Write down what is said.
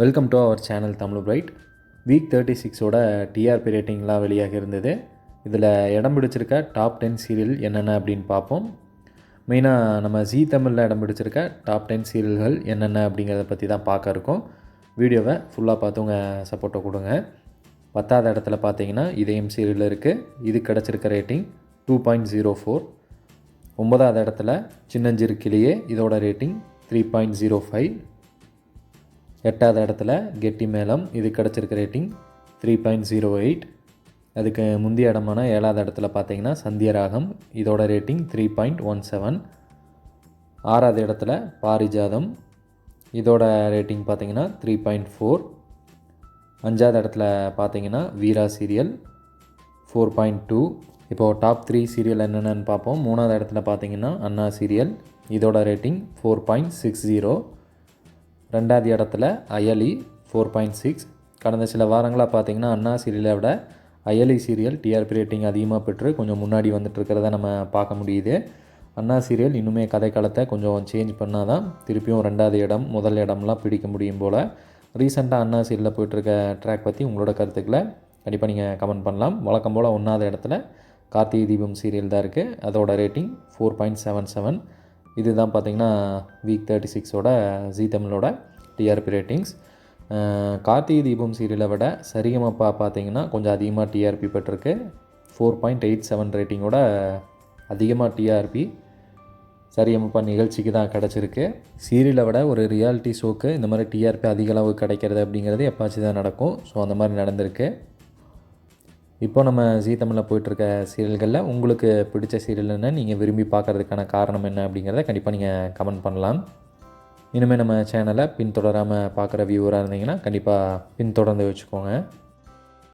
Welcome to our channel Tamil pride week thirty சிக்ஸோட TRP ரேட்டிங்லாம் வெளியாக இருந்தது. இதில் இடம் பிடிச்சிருக்க டாப் டென் சீரியல் என்னென்ன அப்படின்னு பார்ப்போம். மெயினாக நம்ம ஜீ தமிழில் இடம் பிடிச்சிருக்க டாப் டென் சீரியல்கள் என்னென்ன அப்படிங்கிறத பற்றி தான் பார்க்க இருக்கோம். வீடியோவை ஃபுல்லாக பார்த்து உங்கள் சப்போர்ட்டை கொடுங்க. பத்தாவது இடத்துல பார்த்தீங்கன்னா இதயம் சீரியல் இருக்குது இது கிடச்சிருக்க rating two point zero four ஒன்பதாவது இடத்துல சின்னஞ்சிறு கிளியே இதோட rating three point zero five எட்டாவது இடத்துல கெட்டி மேளம். இது கிடச்சிருக்க rating three point zero eight அதுக்கு முந்தைய இடமான ஏழாவது இடத்துல பார்த்தீங்கன்னா சந்தியராகம். இதோட rating three point one seven ஆறாவது இடத்துல பாரிஜாதம். இதோட ரேட்டிங் பார்த்தீங்கன்னா த்ரீ பாயிண்ட் ஃபோர் அஞ்சாவது இடத்துல பார்த்தீங்கன்னா Veera serial four point two இப்போது டாப் த்ரீ சீரியல் என்னென்னு பார்ப்போம். மூணாவது இடத்துல பார்த்தீங்கன்னா அண்ணா சீரியல் இதோட rating four point six zero ரெண்டாவது இடத்துல அயலி ஃபோர் பாயிண்ட் சிக்ஸ் கடந்த சில வாரங்களாக பார்த்தீங்கன்னா அண்ணா சீரியலை விட அயலி சீரியல் டிஆர்பி ரேட்டிங் அதிகமாக பெற்று கொஞ்சம் முன்னாடி வந்துட்டுருக்கிறத நம்ம பார்க்க முடியுது. அண்ணா சீரியல் இன்னுமே கதைக்களத்தை கொஞ்சம் சேஞ்ச் பண்ணால் தான் திருப்பியும் ரெண்டாவது இடம் முதல் இடம்லாம் பிடிக்க முடியும் போல். ரீசெண்டாக அண்ணா சீரியலில் போயிட்டுருக்க ட்ராக் பற்றி உங்களோட கருத்துக்களை கண்டிப்பாக நீங்கள் கமெண்ட் பண்ணலாம். வழக்கம் போல் ஒன்றாவது இடத்துல கார்த்திகை தீபம் சீரியல் தான் இருக்குது அதோட rating four point seven seven இதுதான் பார்த்தீங்கன்னா வீக் தேர்ட்டி சிக்ஸோட ஜி தமிழோட டிஆர்பி ரேட்டிங்ஸ் கார்த்திகை தீபம் சீரியலை விட சரிகமப்பா பார்த்திங்கன்னா கொஞ்சம் அதிகமாக டிஆர்பி பெற்றிருக்கு. ஃபோர் பாயிண்ட் எயிட் செவன் ரேட்டிங்கோட அதிகமாக டிஆர்பி சரியமப்பா நிகழ்ச்சிக்கு தான் கிடச்சிருக்கு. சீரியலை விட ஒரு ரியாலிட்டி ஷோக்கு இந்த மாதிரி டிஆர்பி அதிக அளவு கிடைக்கிறது அப்படிங்கிறது எப்பாச்சும் தான் நடக்கும். ஸோ அந்த மாதிரி நடந்திருக்கு. இப்போ நம்ம ஜீ தமிழில் போயிட்டுருக்க சீரியல்களில் உங்களுக்கு பிடிச்ச சீரியல் என்ன நீங்கள் விரும்பி பார்க்குறதுக்கான காரணம் என்ன அப்படிங்கிறத கண்டிப்பாக நீங்கள் கமெண்ட் பண்ணலாம். இனிமேல் நம்ம சேனலை பின்தொடராமல் பார்க்குற வியூவராக இருந்தீங்கன்னா கண்டிப்பாக பின்தொடர்ந்து வச்சுக்கோங்க.